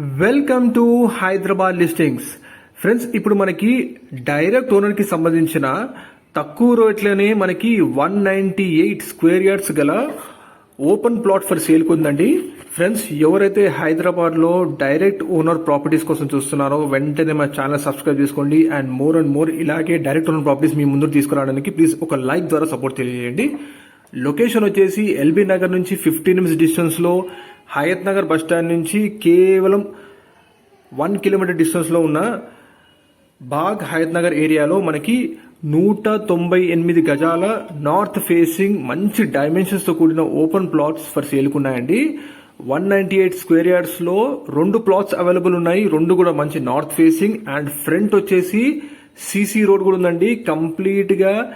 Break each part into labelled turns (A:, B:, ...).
A: Welcome to Hyderabad listings friends ఇప్పుడు మనకి direct ఓనర్కి సంబంధించిన తక్కువ రేట్లోనే మనకి one ninety eight square yards గల ఓపెన్ ప్లాట్ ఫర్ సేల్ ఉందండి. ఫ్రెండ్స్ ఎవరైతే హైదరాబాద్లో డైరెక్ట్ ఓనర్ ప్రాపర్టీస్ కోసం చూస్తున్నారో వెంటనే మా ఛానల్ సబ్స్క్రైబ్ చేసుకోండి. అండ్ మోర్ అండ్ మోర్ ఇలాగే డైరెక్ట్ ఓనర్ ప్రాపర్టీస్ మీ ముందు తీసుకురావడానికి ప్లీజ్ ఒక లైక్ ద్వారా సపోర్ట్ తెలియజేయండి. లొకేషన్ వచ్చేసి ఎల్బీ నగర్ నుంచి ఫిఫ్టీన్ మినిట్స్ డిస్టెన్స్లో హయత్ నగర్ బస్ స్టాండ్ నుంచి కేవలం వన్ కిలోమీటర్ డిస్టెన్స్లో ఉన్న బాగ్ హయత్ నగర్ ఏరియాలో మనకి నూట తొంభై ఎనిమిది గజాల నార్త్ ఫేసింగ్ మంచి డైమెన్షన్స్తో కూడిన ఓపెన్ ప్లాట్స్ ఫర్ సేల్కున్నాయండి వన్ నైన్టీ ఎయిట్ స్క్వేర్ యార్డ్స్లో రెండు ప్లాట్స్ అవైలబుల్ ఉన్నాయి. రెండు కూడా మంచి నార్త్ ఫేసింగ్ అండ్ ఫ్రంట్ వచ్చేసి సీసీ రోడ్ కూడా ఉందండి. కంప్లీట్గా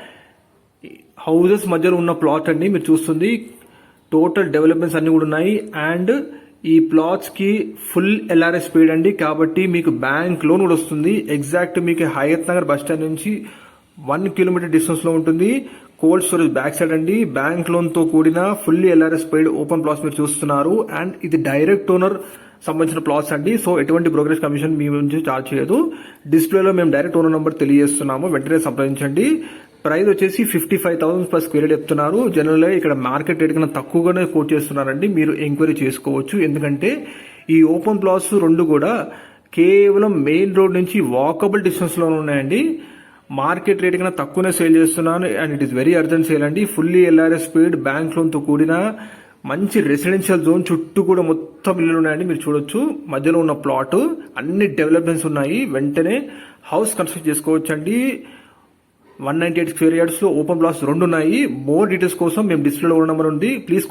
A: హౌజెస్ హౌసెస్ మధ్యలో ఉన్న ప్లాట్ అండి. మీరు చూస్తుంది. టోటల్ డెవలప్మెంట్స్ అన్ని కూడా ఉన్నాయి. అండ్ ఈ ప్లాట్స్కి ఫుల్ ఎల్ఆర్ఎస్ స్పీడ్ అండి. కాబట్టి మీకు బ్యాంక్ లోన్ కూడా వస్తుంది. ఎగ్జాక్ట్ మీకు హయత్ నగర్ బస్ స్టాండ్ నుంచి వన్ కిలోమీటర్ డిస్టెన్స్లో ఉంటుంది. కోల్డ్ స్టోరేజ్ బ్యాక్ సైడ్ అండి. బ్యాంక్ లోన్తో కూడిన fully LRS speed open plots మీరు చూస్తున్నారు. అండ్ ఇది డైరెక్ట్ ఓనర్ సంబంధించిన ప్లాట్స్ అండి. సో ఎటువంటి బ్రోకరేజ్ కమిషన్ మీ నుంచి చార్జ్ చేయదు. డిస్ప్లేలో మేము డైరెక్ట్ ఓనర్ నెంబర్ తెలియజేస్తున్నాము. వెంటనే సంప్రదించండి. ప్రైస్ వచ్చేసి fifty five thousand per square చెప్తున్నారు. జనరల్గా ఇక్కడ మార్కెట్ రేట్ కన్నా తక్కువగానే కోట్ చేస్తున్నారండి. మీరు ఎంక్వైరీ చేసుకోవచ్చు. ఎందుకంటే ఈ ఓపెన్ ప్లాట్స్ రెండు కూడా కేవలం మెయిన్ రోడ్ నుంచి వాకబుల్ డిస్టెన్స్లో ఉన్నాయండి. మార్కెట్ రేట్ కన్నా తక్కువనే సేల్ చేస్తున్నాను. And it is very urgent sale అండి. ఫుల్లీ ఎల్ఆర్ఎస్ స్పీడ్ బ్యాంక్ లోన్తో కూడిన మంచి రెసిడెన్షియల్ జోన్ చుట్టూ కూడా మొత్తం ఇల్లులు ఉన్నాయండి. మీరు చూడొచ్చు. మధ్యలో ఉన్న ప్లాట్ అన్ని డెవలప్మెంట్స్ ఉన్నాయి. వెంటనే హౌస్ కన్స్ట్రక్ట్ చేసుకోవచ్చు అండి వన్ నైన్టీ ఎయిట్ స్క్వేర్ యార్డ్స్లో ఓపెన్ బ్లాక్స్ రెండు ఉన్నాయి మోర్ డీటెయిల్స్ కోసం మేము డిస్ప్లేలో ఉన్న నెంబర్ ఉంది ప్లీజ్